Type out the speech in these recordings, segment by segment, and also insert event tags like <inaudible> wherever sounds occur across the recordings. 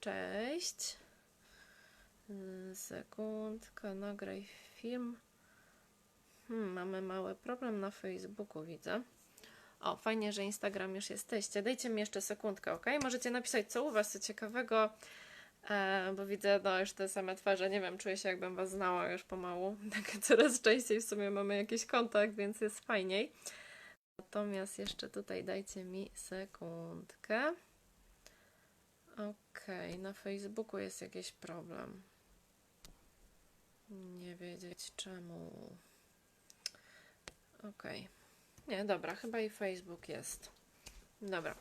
cześć. Yy, Sekundka, nagraj film. Hmm, mamy mały problem na Facebooku, widzę. O, fajnie, że Instagram już jesteście. Dajcie mi jeszcze sekundkę, ok? Możecie napisać, co u Was, co ciekawego, e, bo widzę no, już te same twarze. Nie wiem, czuję się, jakbym Was znała już pomału. <laughs> Tak coraz częściej w sumie mamy jakiś kontakt, więc jest fajniej. Natomiast jeszcze tutaj dajcie mi sekundkę. Okej, na Facebooku jest jakiś problem. Nie wiedzieć czemu. Okej. Nie, dobra, chyba i Facebook jest. Dobra.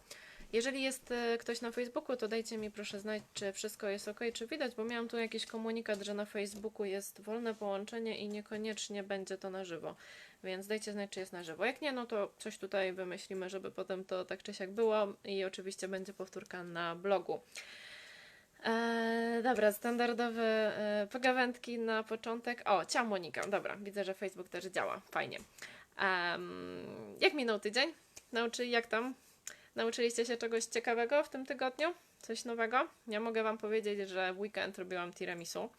Jeżeli jest e, ktoś na Facebooku, to dajcie mi proszę znać, czy wszystko jest ok, czy widać, bo miałam tu jakiś komunikat, że na Facebooku jest wolne połączenie i niekoniecznie będzie to na żywo. Więc dajcie znać, czy jest na żywo. Jak nie, no to coś tutaj wymyślimy, żeby potem to tak czy siak było i oczywiście będzie powtórka na blogu. Eee, dobra, standardowe e, pogawędki na początek. O, ciao Monika. Dobra, widzę, że Facebook też działa. Fajnie. Em, jak minął tydzień? Nauczy, jak tam? Nauczyliście się czegoś ciekawego w tym tygodniu? Coś nowego? Ja mogę Wam powiedzieć, że w weekend robiłam tiramisu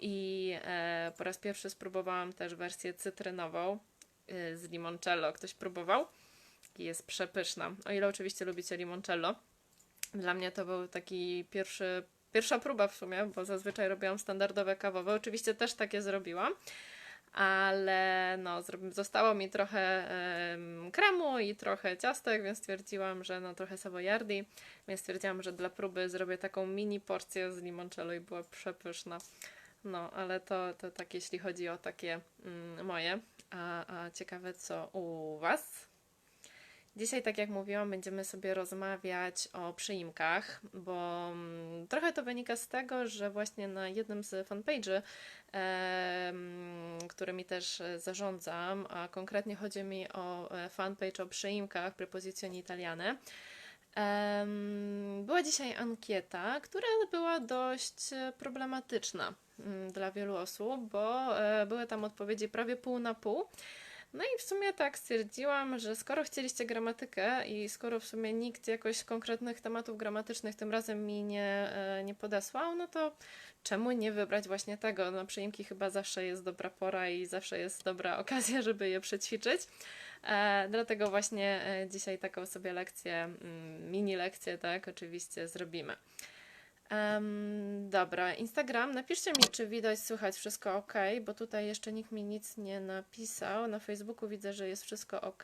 i e, po raz pierwszy spróbowałam też wersję cytrynową e, z limoncello. Ktoś próbował? Jest przepyszna. O ile oczywiście lubicie limoncello. Dla mnie to był taki pierwszy, pierwsza próba w sumie, bo zazwyczaj robiłam standardowe kawowe. Oczywiście też takie zrobiłam, ale no, zostało mi trochę em, kremu i trochę ciastek, więc stwierdziłam, że no trochę savoiardi, więc stwierdziłam, że dla próby zrobię taką mini porcję z limoncello i była przepyszna. No, ale to, to tak jeśli chodzi o takie mm, moje. A, a ciekawe co u Was? Dzisiaj, tak jak mówiłam, będziemy sobie rozmawiać o przyimkach, bo mm, trochę to wynika z tego, że właśnie na jednym z fanpage'y, którymi też e, zarządzam, a konkretnie chodzi mi o e, fanpage o przyimkach prepozycjoni italiane, była dzisiaj ankieta, która była dość e, problematyczna mm, dla wielu osób, bo były tam odpowiedzi prawie pół na pół. No i w sumie tak stwierdziłam, że skoro chcieliście gramatykę i skoro w sumie nikt jakoś konkretnych tematów gramatycznych tym razem mi nie, e, nie podesłał, no to czemu nie wybrać właśnie tego? Na przyimki chyba zawsze jest dobra pora i zawsze jest dobra okazja, <laughs> żeby je przećwiczyć. E, dlatego właśnie e, dzisiaj taką sobie lekcję, mm, mini lekcję, tak, oczywiście zrobimy. Em, dobra, Instagram. Napiszcie mi, czy widać, słychać wszystko ok, bo tutaj jeszcze nikt mi nic nie napisał. Na Facebooku widzę, że jest wszystko ok.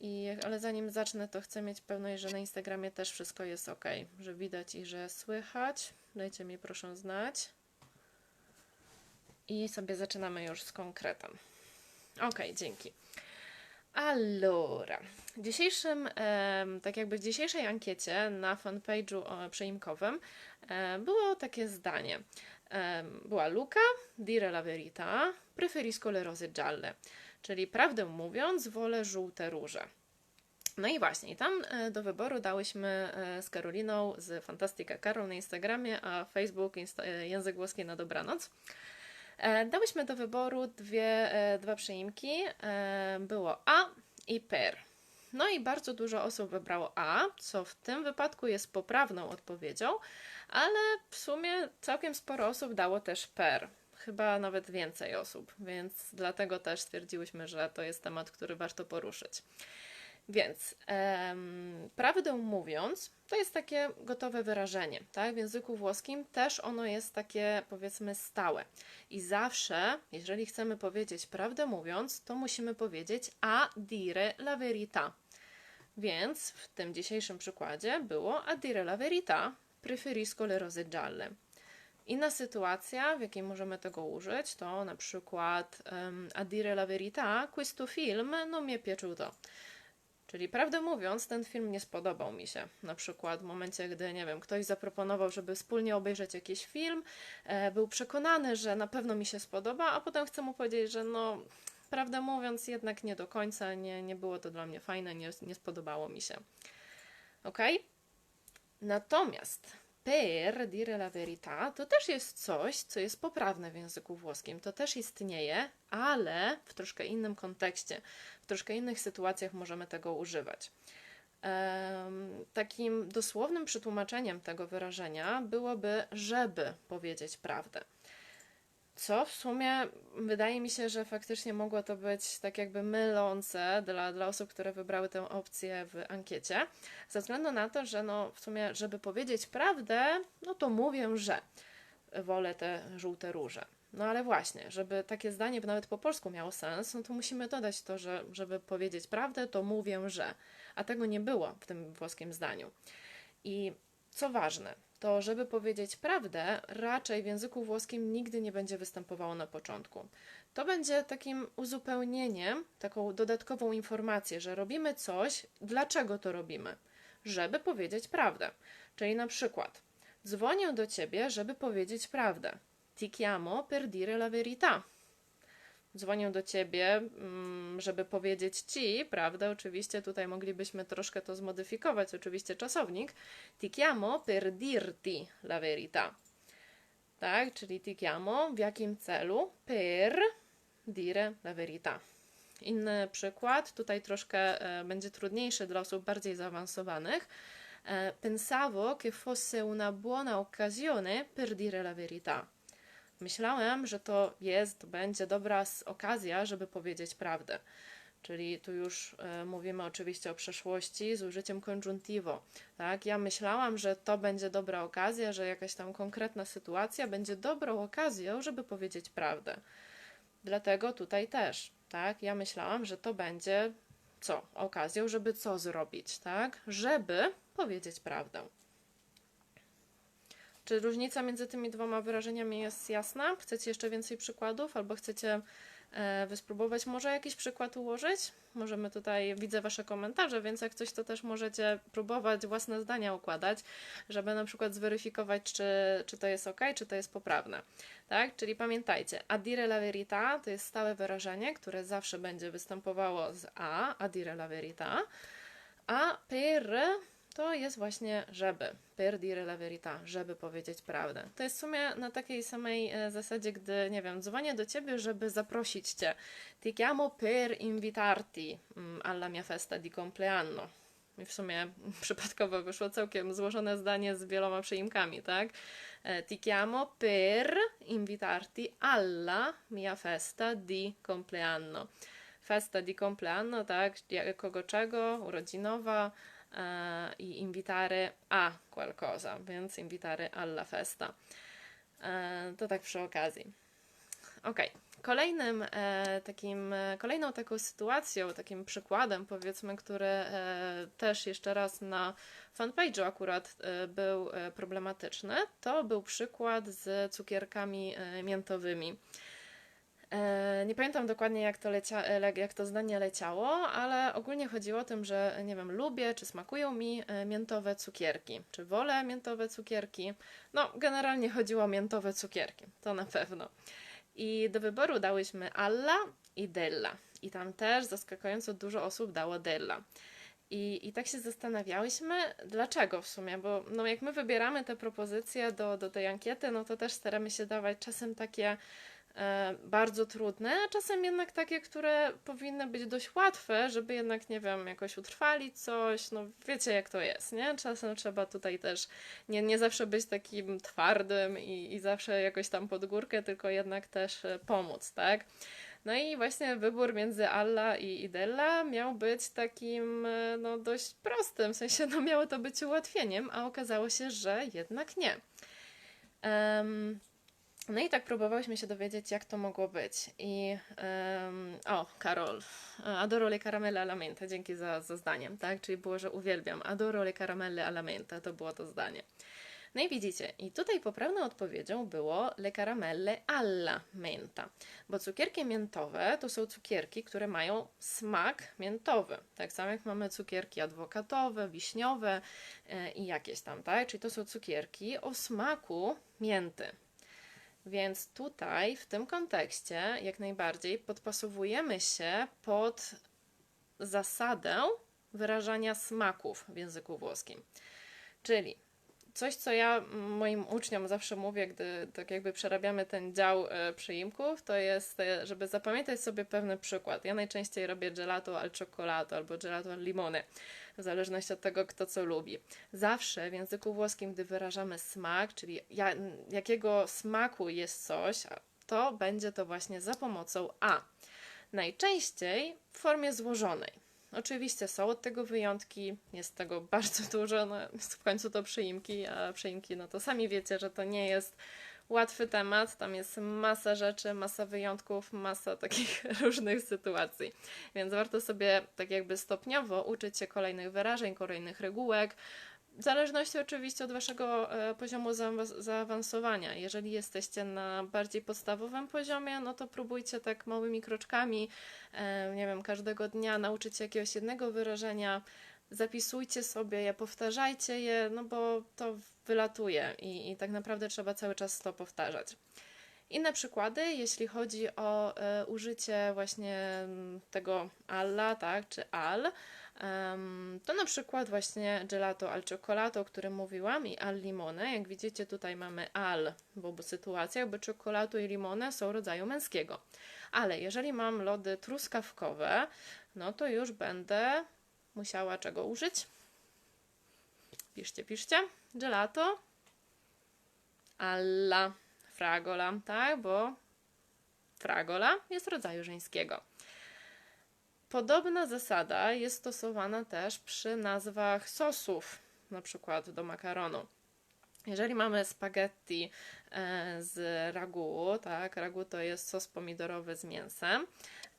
I, ale zanim zacznę, to chcę mieć pewność, że na Instagramie też wszystko jest ok, że widać i że słychać. Dajcie mi proszę znać. I sobie zaczynamy już z konkretem. Ok, dzięki. Allora, w dzisiejszym, tak jakby w dzisiejszej ankiecie na fanpage'u e, przeimkowym e, było takie zdanie. Była Luca, dire la verità, preferisco le rose gialle, czyli prawdę mówiąc, wolę żółte róże. No i właśnie, tam e, do wyboru dałyśmy z Karoliną z Fantastica Karol na Instagramie, a Facebook insta- Język Włoski na dobranoc. E, Dałyśmy do wyboru dwie, e, dwa przeimki. E, Było A i per. No i bardzo dużo osób wybrało A, co w tym wypadku jest poprawną odpowiedzią, ale w sumie całkiem sporo osób dało też per. Chyba nawet więcej osób, więc dlatego też stwierdziłyśmy, że to jest temat, który warto poruszyć. Więc em, prawdę mówiąc, to jest takie gotowe wyrażenie, tak? W języku włoskim też ono jest takie, powiedzmy, stałe. I zawsze, jeżeli chcemy powiedzieć prawdę mówiąc, to musimy powiedzieć a dire la verità. Więc w tym dzisiejszym przykładzie było a dire la verità, preferisco le rose gialle. Inna sytuacja, w jakiej możemy tego użyć, to na przykład um, a dire la verità, questo film non mi è piaciuto. Czyli prawdę mówiąc, ten film nie spodobał mi się. Na przykład w momencie, gdy, nie wiem, ktoś zaproponował, żeby wspólnie obejrzeć jakiś film, e, był przekonany, że na pewno mi się spodoba, a potem chcę mu powiedzieć, że no, prawdę mówiąc, jednak nie do końca, nie, nie było to dla mnie fajne, nie, nie spodobało mi się. Ok? Natomiast per dire la verità to też jest coś, co jest poprawne w języku włoskim. To też istnieje, ale w troszkę innym kontekście, w troszkę innych sytuacjach możemy tego używać. Takim dosłownym przetłumaczeniem tego wyrażenia byłoby, żeby powiedzieć prawdę. Co w sumie wydaje mi się, że faktycznie mogło to być tak jakby mylące dla, dla osób, które wybrały tę opcję w ankiecie, ze względu na to, że no w sumie, żeby powiedzieć prawdę, no to mówię, że wolę te żółte róże. No ale właśnie, żeby takie zdanie nawet po polsku miało sens, no to musimy dodać to, że żeby powiedzieć prawdę, to mówię, że. A tego nie było w tym włoskim zdaniu. I co ważne, to żeby powiedzieć prawdę, raczej w języku włoskim nigdy nie będzie występowało na początku. To będzie takim uzupełnieniem, taką dodatkową informację, że robimy coś, dlaczego to robimy? Żeby powiedzieć prawdę. Czyli na przykład, dzwonię do ciebie, żeby powiedzieć prawdę. Ti chiamo per dire la verità. Dzwonię do ciebie, mm, żeby powiedzieć ci, prawda? Oczywiście tutaj moglibyśmy troszkę to zmodyfikować, oczywiście czasownik. Ti chiamo per dirti la verità. Tak, czyli ti chiamo w jakim celu? Per dire la verità. Inny przykład, tutaj troszkę e, będzie trudniejszy dla osób bardziej zaawansowanych. E, pensavo che fosse una buona occasione per dire la verità. Myślałem, że to jest, będzie dobra okazja, żeby powiedzieć prawdę. Czyli tu już e, mówimy oczywiście o przeszłości z użyciem congiuntivo. Tak? Ja myślałam, że to będzie dobra okazja, że jakaś tam konkretna sytuacja będzie dobrą okazją, żeby powiedzieć prawdę. Dlatego tutaj też, tak? Ja myślałam, że to będzie co? Okazją, żeby co zrobić, tak? Żeby powiedzieć prawdę. Czy różnica między tymi dwoma wyrażeniami jest jasna? Chcecie jeszcze więcej przykładów, albo chcecie e, wyspróbować może jakiś przykład ułożyć? Możemy tutaj, widzę Wasze komentarze, więc jak coś, to też możecie próbować własne zdania układać, żeby na przykład zweryfikować, czy, czy to jest ok, czy to jest poprawne. Tak? Czyli pamiętajcie, a dire la verità to jest stałe wyrażenie, które zawsze będzie występowało z a, a dire la verità, a per to jest właśnie żeby, per dire la verità, żeby powiedzieć prawdę. To jest w sumie na takiej samej e, zasadzie, gdy, nie wiem, dzwonię do ciebie, żeby zaprosić cię. Ti chiamo per invitarti mm, alla mia festa di compleanno. I w sumie <laughs> przypadkowo wyszło całkiem złożone zdanie z wieloma przyimkami, tak? E, Ti chiamo per invitarti alla mia festa di compleanno. Festa di compleanno, tak? Kogo czego? Urodzinowa i invitare a qualcosa, więc invitare alla festa. E, to tak przy okazji. Ok. Kolejnym e, takim, e, kolejną taką sytuacją, takim przykładem powiedzmy, który e, też jeszcze raz na fanpage'u akurat e, był e, problematyczny, to był przykład z cukierkami e, miętowymi. E, Nie pamiętam dokładnie, jak to, lecia, e, jak to zdanie leciało, ale ogólnie chodziło o tym, że nie wiem, lubię czy smakują mi e, miętowe cukierki, czy wolę miętowe cukierki. No, generalnie chodziło o miętowe cukierki, to na pewno. I do wyboru dałyśmy Alla i Della. I tam też zaskakująco dużo osób dało Della. I, I tak się zastanawiałyśmy, dlaczego w sumie, bo no jak my wybieramy te propozycje do, do tej ankiety, no to też staramy się dawać czasem takie bardzo trudne, a czasem jednak takie, które powinny być dość łatwe, żeby jednak, nie wiem, jakoś utrwalić coś, no wiecie jak to jest, nie? Czasem trzeba tutaj też nie, nie zawsze być takim twardym i, i zawsze jakoś tam pod górkę, tylko jednak też e, pomóc, tak? No i właśnie wybór między Alla i Idella miał być takim e, no, dość prostym, w sensie no, miało to być ułatwieniem, a okazało się, że jednak nie. Em, no i tak próbowałyśmy się dowiedzieć, jak to mogło być. I em, o, Karol, adoro le caramelle alla menta, dzięki za, za zdaniem, tak? Czyli było, że uwielbiam. Adoro le caramelle alla menta, to było to zdanie. No i widzicie, i tutaj poprawną odpowiedzią było le caramelle alla menta, bo cukierki miętowe to są cukierki, które mają smak miętowy. Tak samo jak mamy cukierki adwokatowe, wiśniowe e, i jakieś tam, tak? Czyli to są cukierki o smaku mięty. Więc tutaj w tym kontekście jak najbardziej podpasowujemy się pod zasadę wyrażania smaków w języku włoskim. Czyli coś, co ja moim uczniom zawsze mówię, gdy tak jakby przerabiamy ten dział e, przyimków, to jest, e, żeby zapamiętać sobie pewny przykład. Ja najczęściej robię gelato al cioccolato albo gelato al limone, w zależności od tego, kto co lubi. Zawsze w języku włoskim, gdy wyrażamy smak, czyli ja, jakiego smaku jest coś, to będzie to właśnie za pomocą a. Najczęściej w formie złożonej. Oczywiście są od tego wyjątki, jest tego <laughs> bardzo dużo, no, w końcu to przyimki, a przyimki, no to sami wiecie, że to nie jest łatwy temat, tam jest masa rzeczy, masa wyjątków, masa <laughs> takich różnych sytuacji, więc warto sobie tak jakby stopniowo uczyć się kolejnych wyrażeń, kolejnych regułek, w zależności oczywiście od Waszego e, poziomu zaawansowania. Jeżeli jesteście na bardziej podstawowym poziomie, no to próbujcie tak małymi kroczkami, e, nie wiem, każdego dnia nauczyć się jakiegoś jednego wyrażenia, zapisujcie sobie je, powtarzajcie je, no bo to wylatuje i, i tak naprawdę trzeba cały czas to powtarzać. Inne przykłady, jeśli chodzi o e, użycie właśnie tego alla, tak, czy al, to na przykład właśnie gelato al cioccolato, o którym mówiłam i al limone. Jak widzicie tutaj mamy al w obu sytuacjach, bo cioccolato i limone są rodzaju męskiego. Ale jeżeli mam lody truskawkowe, no to już będę musiała czego użyć? Piszcie, piszcie. Gelato alla fragola, tak? Bo fragola jest rodzaju żeńskiego. Podobna zasada jest stosowana też przy nazwach sosów, na przykład do makaronu. Jeżeli mamy spaghetti e, z ragu, tak, ragu to jest sos pomidorowy z mięsem,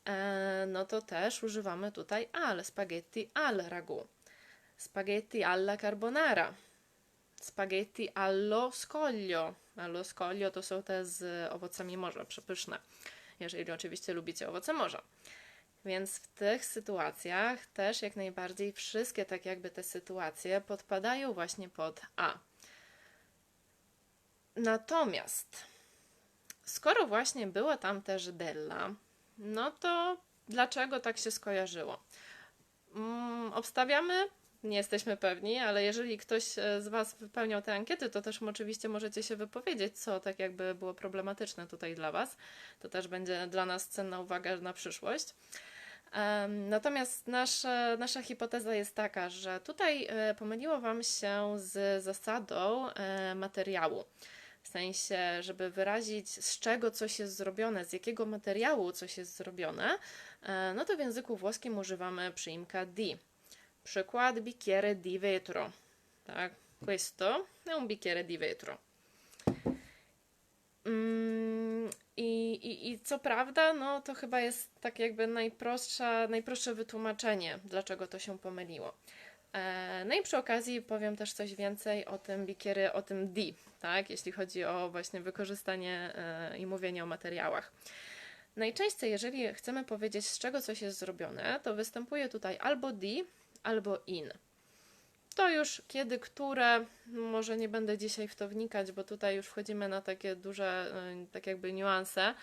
e, no to też używamy tutaj al, spaghetti al ragu, spaghetti alla carbonara, spaghetti allo scoglio. Allo scoglio to są te z owocami morza, przepyszne, jeżeli oczywiście lubicie owoce morza. Więc w tych sytuacjach też jak najbardziej wszystkie tak jakby te sytuacje podpadają właśnie pod A. Natomiast skoro właśnie była tam też Della, no to dlaczego tak się skojarzyło? Mm, obstawiamy, nie jesteśmy pewni, ale jeżeli ktoś e, z Was wypełniał te ankiety, to też oczywiście możecie się wypowiedzieć, co tak jakby było problematyczne tutaj dla Was. To też będzie dla nas cenna uwaga na przyszłość. Natomiast nasza, nasza hipoteza jest taka, że tutaj e, pomyliło Wam się z zasadą e, materiału. W sensie, żeby wyrazić z czego coś jest zrobione, z jakiego materiału coś jest zrobione, e, no to w języku włoskim używamy przyimka di. Przykład bicchiere di vetro. Tak, questo è un bicchiere di vetro. Mm, i, i, I co prawda, no to chyba jest tak jakby najprostsza, najprostsze wytłumaczenie, dlaczego to się pomyliło. E, no i przy okazji powiem też coś więcej o tym bikiery, o tym D, tak, jeśli chodzi o właśnie wykorzystanie e, i mówienie o materiałach. Najczęściej, jeżeli chcemy powiedzieć, z czego coś jest zrobione, to występuje tutaj albo D, albo in. To już kiedy, które, może nie będę dzisiaj w to wnikać, bo tutaj już wchodzimy na takie duże, y, tak jakby niuanse,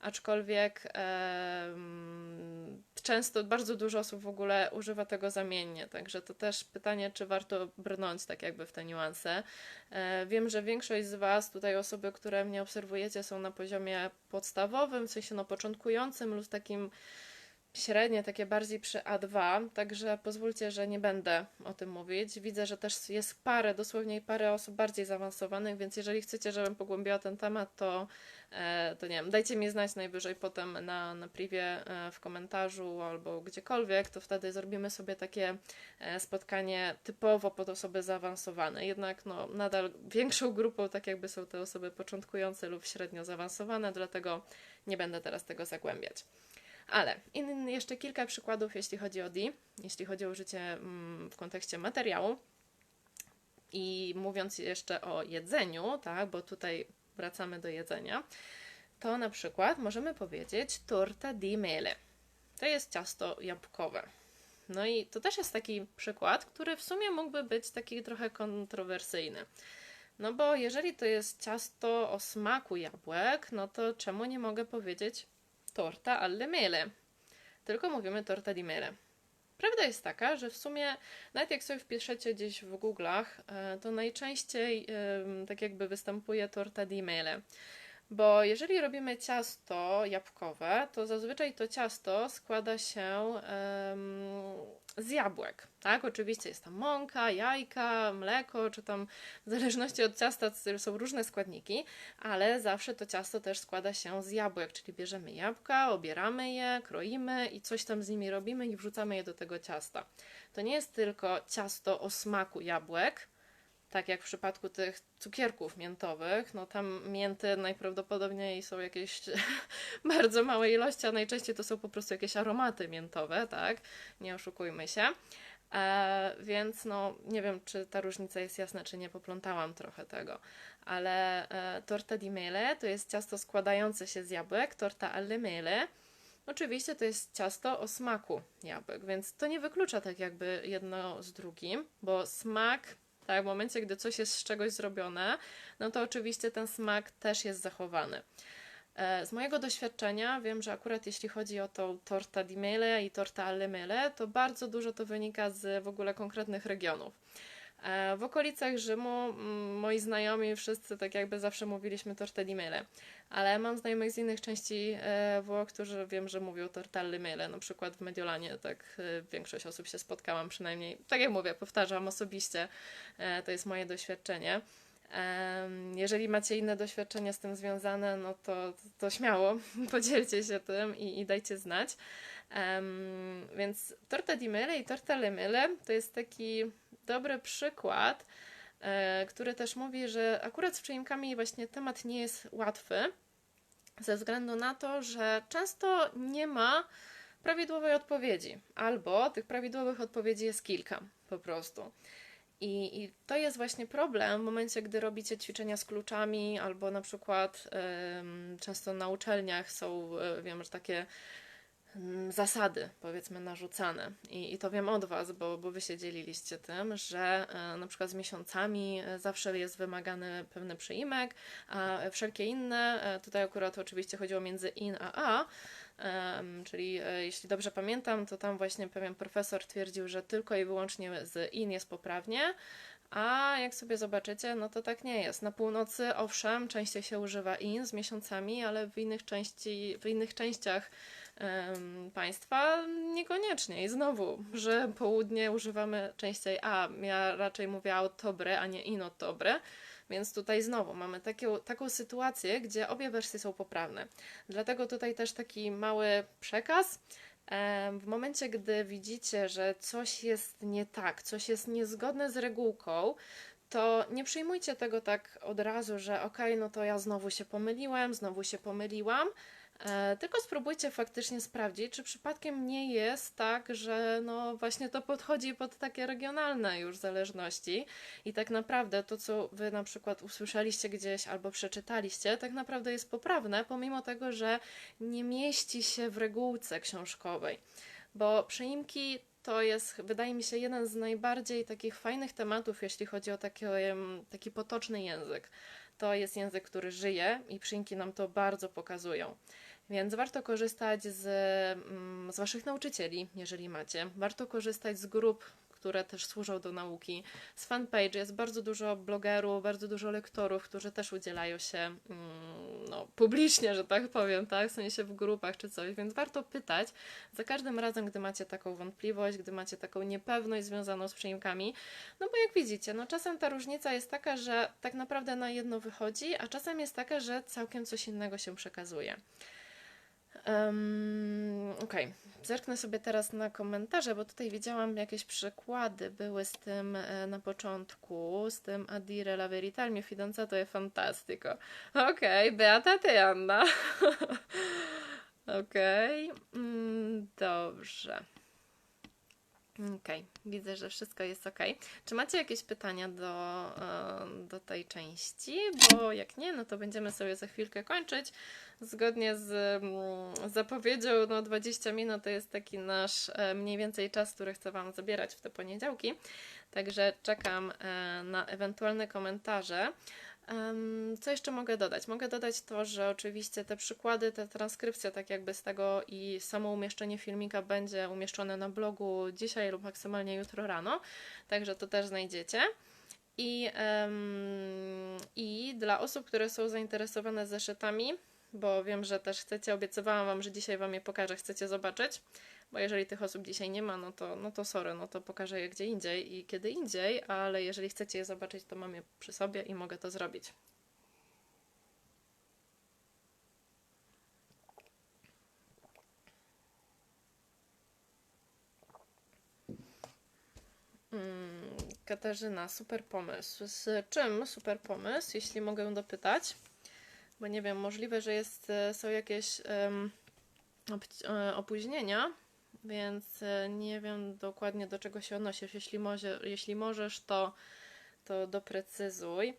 aczkolwiek e, często bardzo dużo osób w ogóle używa tego zamiennie, także to też pytanie, czy warto brnąć tak jakby w te niuanse. E, wiem, że większość z Was, tutaj osoby, które mnie obserwujecie, są na poziomie podstawowym, w sensie no początkującym lub takim średnie, takie bardziej przy A2, także pozwólcie, że nie będę o tym mówić. Widzę, że też jest parę, dosłownie parę osób bardziej zaawansowanych, więc jeżeli chcecie, żebym pogłębiła ten temat, to, e, to nie wiem, dajcie mi znać najwyżej potem na, na privie e, w komentarzu albo gdziekolwiek, to wtedy zrobimy sobie takie e, spotkanie typowo pod osoby zaawansowane. Jednak no, nadal większą grupą tak jakby są te osoby początkujące lub średnio zaawansowane, dlatego nie będę teraz tego zagłębiać. Ale in, jeszcze kilka przykładów, jeśli chodzi o D, jeśli chodzi o użycie mm, w kontekście materiału. I mówiąc jeszcze o jedzeniu, tak, bo tutaj wracamy do jedzenia, to na przykład możemy powiedzieć torta di mele. To jest ciasto jabłkowe. No i to też jest taki przykład, który w sumie mógłby być taki trochę kontrowersyjny. No bo jeżeli to jest ciasto o smaku jabłek, no to czemu nie mogę powiedzieć torta alle mele. Tylko mówimy torta di mele. Prawda jest taka, że w sumie, nawet jak sobie wpiszecie gdzieś w Google'ach, e, to najczęściej tak jakby występuje torta di mele. Bo jeżeli robimy ciasto jabłkowe, to zazwyczaj to ciasto składa się z jabłek, tak? Oczywiście jest tam mąka, jajka, mleko, czy tam w zależności od ciasta są różne składniki, ale zawsze to ciasto też składa się z jabłek, czyli bierzemy jabłka, obieramy je, kroimy i coś tam z nimi robimy i wrzucamy je do tego ciasta. To nie jest tylko ciasto o smaku jabłek, tak jak w przypadku tych cukierków miętowych, no tam mięty najprawdopodobniej są jakieś <laughs> bardzo małe ilości, a najczęściej to są po prostu jakieś aromaty miętowe, tak? Nie oszukujmy się. E, więc no, nie wiem, czy ta różnica jest jasna, czy nie poplątałam trochę tego. Ale e, torta di mele to jest ciasto składające się z jabłek, torta alle mele. Oczywiście to jest ciasto o smaku jabłek, więc to nie wyklucza tak jakby jedno z drugim, bo smak tak, w momencie, gdy coś jest z czegoś zrobione, no to oczywiście ten smak też jest zachowany. E, Z mojego doświadczenia wiem, że akurat jeśli chodzi o tą torta di mele i torta alle mele, to bardzo dużo to wynika z w ogóle konkretnych regionów. E, W okolicach Rzymu mm, moi znajomi wszyscy tak jakby zawsze mówiliśmy torta di mele, ale mam znajomych z innych części e, Włoch, którzy wiem, że mówią torta alle mele, na przykład w Mediolanie, tak e, większość osób się spotkałam przynajmniej, tak jak mówię, powtarzam osobiście, to jest moje doświadczenie. Jeżeli macie inne doświadczenia z tym związane, no to, to śmiało. <laughs> Podzielcie się tym i, i dajcie znać. Em, więc torta di mele i torta alle mele to jest taki dobry przykład, e, który też mówi, że akurat z przyimkami właśnie temat nie jest łatwy, ze względu na to, że często nie ma prawidłowej odpowiedzi, albo tych prawidłowych odpowiedzi jest kilka po prostu. I, I to jest właśnie problem w momencie, gdy robicie ćwiczenia z kluczami, albo na przykład często na uczelniach są, e, wiem, że takie zasady, powiedzmy, narzucane. I, I to wiem od Was, bo, bo Wy się dzieliliście tym, że e, na przykład z miesiącami e, zawsze jest wymagany pewny przyimek, a wszelkie inne, e, tutaj akurat oczywiście chodziło między in a a, em, czyli e, jeśli dobrze pamiętam, to tam właśnie pewien profesor twierdził, że tylko i wyłącznie z in jest poprawnie, a jak sobie zobaczycie, no to tak nie jest. Na północy, owszem, częściej się używa in z miesiącami, ale w innych, części, w innych częściach państwa niekoniecznie. I znowu, że południe używamy częściej a. Ja raczej mówię autobre, a nie inotobre. Więc tutaj znowu mamy taką, taką sytuację, gdzie obie wersje są poprawne. Dlatego tutaj też taki mały przekaz. W momencie, gdy widzicie, że coś jest nie tak, coś jest niezgodne z regułką, to nie przyjmujcie tego tak od razu, że okej, no to ja znowu się pomyliłem, znowu się pomyliłam. E, tylko spróbujcie faktycznie sprawdzić, czy przypadkiem nie jest tak, że no właśnie to podchodzi pod takie regionalne już zależności i tak naprawdę to, co wy na przykład usłyszeliście gdzieś albo przeczytaliście, tak naprawdę jest poprawne, pomimo tego, że nie mieści się w regułce książkowej. Bo przyimki to jest, wydaje mi się, jeden z najbardziej takich fajnych tematów, jeśli chodzi o taki, taki potoczny język. To jest język, który żyje i przyimki nam to bardzo pokazują. Więc warto korzystać z, mm, z Waszych nauczycieli, jeżeli macie. Warto korzystać z grup, które też służą do nauki. Z fanpage jest bardzo dużo blogerów, bardzo dużo lektorów, którzy też udzielają się mm, no, publicznie, że tak powiem, tak? W sensie w grupach czy coś, więc warto pytać za każdym razem, gdy macie taką wątpliwość, gdy macie taką niepewność związaną z przyimkami. No bo jak widzicie, no czasem ta różnica jest taka, że tak naprawdę na jedno wychodzi, a czasem jest taka, że całkiem coś innego się przekazuje. Um, Okej, zerknę sobie teraz na komentarze, bo tutaj widziałam jakieś przykłady były z tym e, na początku, z tym a dire la verità, il mio fidanzato è fantastico. Okej, Beata ty, Anna. <laughs> Okej, mm, dobrze. Okej, widzę, że wszystko jest ok. Czy macie jakieś pytania do, do tej części? Bo jak nie, no to będziemy sobie za chwilkę kończyć. Zgodnie z mm, zapowiedzią, no 20 minut to jest taki nasz e, mniej więcej czas, który chcę Wam zabierać w te poniedziałki. Także czekam e, na ewentualne komentarze. Co jeszcze mogę dodać? Mogę dodać to, że oczywiście te przykłady, te transkrypcja, tak jakby z tego i samo umieszczenie filmika będzie umieszczone na blogu dzisiaj lub maksymalnie jutro rano, także to też znajdziecie. I, em, I dla osób, które są zainteresowane zeszytami, bo wiem, że też chcecie, obiecywałam Wam, że dzisiaj Wam je pokażę, chcecie zobaczyć, bo jeżeli tych osób dzisiaj nie ma, no to, no to sorry, no to pokażę je gdzie indziej i kiedy indziej, ale jeżeli chcecie je zobaczyć, to mam je przy sobie i mogę to zrobić. Mm, Katarzyna, super pomysł. Z czym super pomysł, jeśli mogę dopytać? Bo nie wiem, możliwe, że jest, e, są jakieś e, opóźnienia, więc e, nie wiem dokładnie do czego się odnosisz. Jeśli, może, jeśli możesz, to, to doprecyzuj.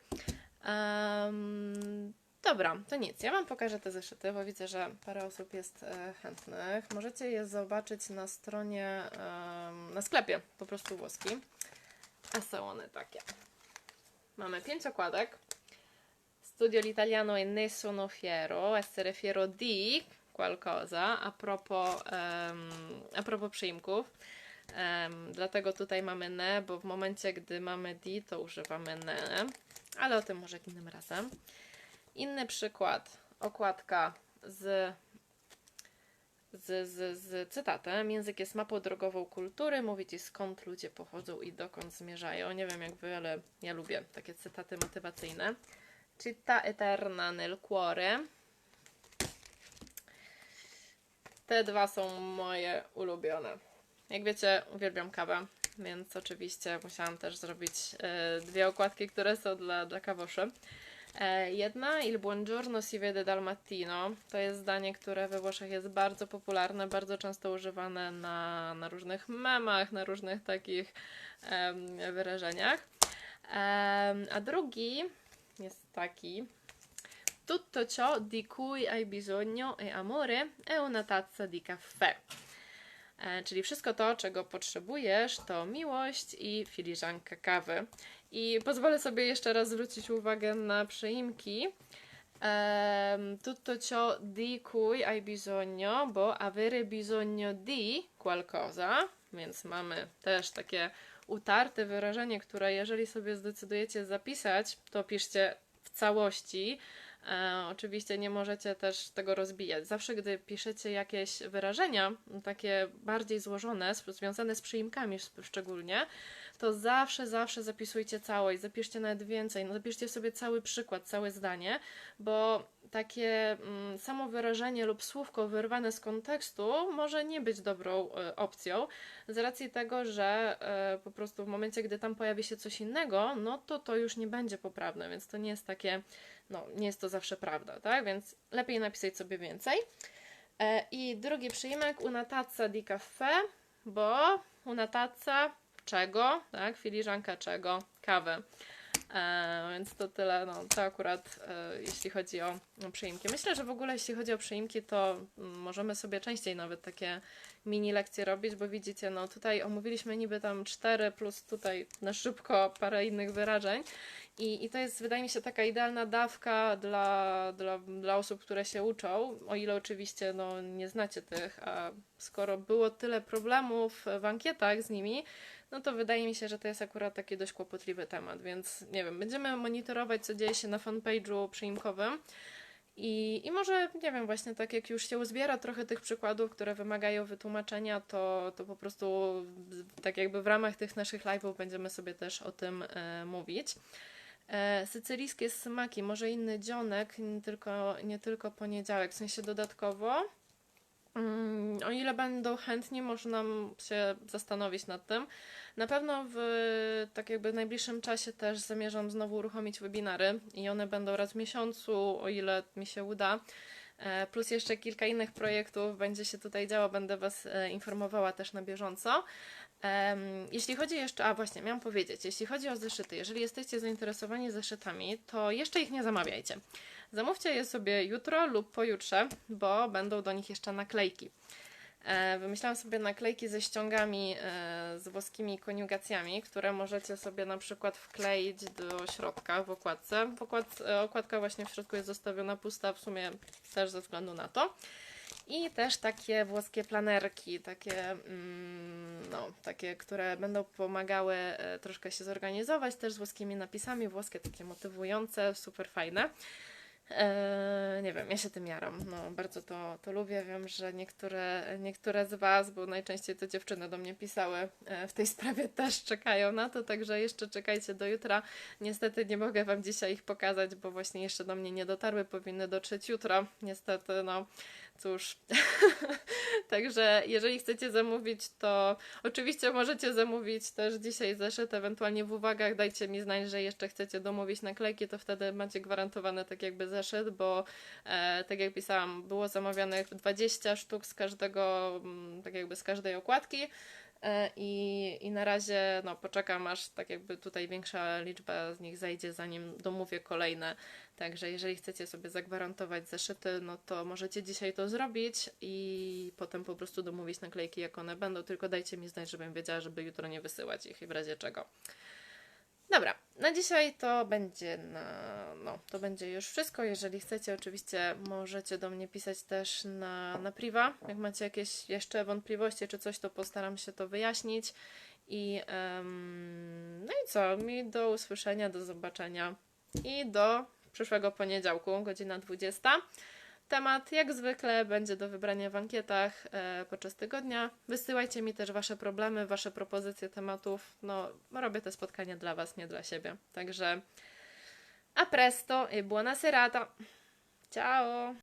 Em, dobra, to nic. Ja Wam pokażę te zeszyty, bo widzę, że parę osób jest chętnych. Możecie je zobaczyć na stronie, em, na sklepie, po prostu włoski. A są one takie. Mamy pięć okładek. Studio l'italiano e ne sono fiero, essere fiero di qualcosa, a propos, em, a propos przyimków. Em, dlatego tutaj mamy ne, bo w momencie, gdy mamy di, to używamy ne, ale o tym może innym razem. Inny przykład, okładka z, z, z, z cytatem. Język jest mapą drogową kultury, mówi ci skąd ludzie pochodzą i dokąd zmierzają. Nie wiem jak wy, ale ja lubię takie cytaty motywacyjne. Città eterna nel cuore. Te dwa są moje ulubione. Jak wiecie, uwielbiam kawę, więc oczywiście musiałam też zrobić e, dwie okładki, które są dla, dla kawoszy. E, jedna, Il buongiorno si vede dal mattino, to jest zdanie, które we Włoszech jest bardzo popularne, bardzo często używane na, na różnych memach, na różnych takich wyrażeniach. Em, a drugi jest taki. Tutto ciò di cui hai bisogno e amore è una tazza di caffè. E, Czyli wszystko to, czego potrzebujesz, to miłość i filiżanka kawy. I pozwolę sobie jeszcze raz zwrócić uwagę na przyimki. Ehm, tutto ciò di cui hai bisogno, bo avere bisogno di qualcosa, więc mamy też takie utarte wyrażenie, które jeżeli sobie zdecydujecie zapisać, to piszcie w całości. E, oczywiście nie możecie też tego rozbijać. Zawsze, gdy piszecie jakieś wyrażenia, takie bardziej złożone, związane z przyimkami szczególnie, to zawsze, zawsze zapisujcie całość, zapiszcie nawet więcej, no zapiszcie sobie cały przykład, całe zdanie, bo takie mm, samo wyrażenie lub słówko wyrwane z kontekstu może nie być dobrą e, opcją, z racji tego, że e, po prostu w momencie, gdy tam pojawi się coś innego, no to to już nie będzie poprawne, więc to nie jest takie, no nie jest to zawsze prawda, tak? Więc lepiej napisać sobie więcej. E, I drugi przyjmek, una tazza di caffè, bo una tazza czego, tak? Filiżanka czego? Kawy. E, więc to tyle, no to akurat e, jeśli chodzi o, o przyimki. Myślę, że w ogóle jeśli chodzi o przyimki, to możemy sobie częściej nawet takie mini lekcje robić, bo widzicie, no tutaj omówiliśmy niby tam cztery plus tutaj na szybko parę innych wyrażeń i, i to jest wydaje mi się taka idealna dawka dla, dla, dla osób, które się uczą, o ile oczywiście no, nie znacie tych, a skoro było tyle problemów w ankietach z nimi, no to wydaje mi się, że to jest akurat taki dość kłopotliwy temat, więc nie wiem, będziemy monitorować, co dzieje się na fanpage'u przyimkowym. I, I może, nie wiem, właśnie tak jak już się uzbiera trochę tych przykładów, które wymagają wytłumaczenia, to, to po prostu tak jakby w ramach tych naszych live'ów będziemy sobie też o tym e, mówić. E, sycylijskie smaki, może inny dzionek, nie tylko, nie tylko poniedziałek, w sensie dodatkowo. O ile będą chętni, można się zastanowić nad tym. Na pewno w tak jakby najbliższym czasie też zamierzam znowu uruchomić webinary i one będą raz w miesiącu, o ile mi się uda. E, Plus jeszcze kilka innych projektów będzie się tutaj działo, będę Was e, informowała też na bieżąco. Jeśli chodzi jeszcze, a właśnie, miałam powiedzieć, jeśli chodzi o zeszyty, jeżeli jesteście zainteresowani zeszytami, to jeszcze ich nie zamawiajcie. Zamówcie je sobie jutro lub pojutrze, bo będą do nich jeszcze naklejki. E, Wymyślałam sobie naklejki ze ściągami e, z włoskimi koniugacjami, które możecie sobie na przykład wkleić do środka w okładce. Okład, e, okładka właśnie w środku jest zostawiona pusta, w sumie też ze względu na to. I też takie włoskie planerki, takie, mm, no, takie, które będą pomagały troszkę się zorganizować, też z włoskimi napisami, włoskie takie motywujące, super fajne. E, nie wiem, ja się tym jaram. No, bardzo to, to lubię. Wiem, że niektóre, niektóre z Was, bo najczęściej to dziewczyny do mnie pisały e, w tej sprawie, <laughs> też czekają na to, także jeszcze czekajcie do jutra. Niestety nie mogę Wam dzisiaj ich pokazać, bo właśnie jeszcze do mnie nie dotarły, powinny dotrzeć jutro. Niestety, no cóż. <laughs> Także jeżeli chcecie zamówić, to oczywiście możecie zamówić też dzisiaj zeszyt, ewentualnie w uwagach dajcie mi znać, że jeszcze chcecie domówić naklejki, to wtedy macie gwarantowane tak jakby zeszyt, bo e, tak jak pisałam, było zamawianych 20 sztuk z każdego, mm, tak jakby z każdej okładki. E, I, I na razie no, poczekam, aż tak jakby tutaj większa liczba z nich zajdzie, zanim domówię kolejne. Także jeżeli chcecie sobie zagwarantować zeszyty, no to możecie dzisiaj to zrobić i potem po prostu domówić naklejki, jak one będą. Tylko dajcie mi znać, żebym wiedziała, żeby jutro nie wysyłać ich i w razie czego. Dobra, na dzisiaj to będzie na, no, to będzie już wszystko. Jeżeli chcecie, oczywiście możecie do mnie pisać też na, na priwa. Jak macie jakieś jeszcze wątpliwości czy coś, to postaram się to wyjaśnić. I em, no i co? Mi do usłyszenia, do zobaczenia i do przyszłego poniedziałku, godzina 20. Temat, jak zwykle, będzie do wybrania w ankietach e, podczas tygodnia. Wysyłajcie mi też Wasze problemy, Wasze propozycje tematów. No, robię te spotkania dla Was, nie dla siebie. Także a presto e buona serata. Ciao!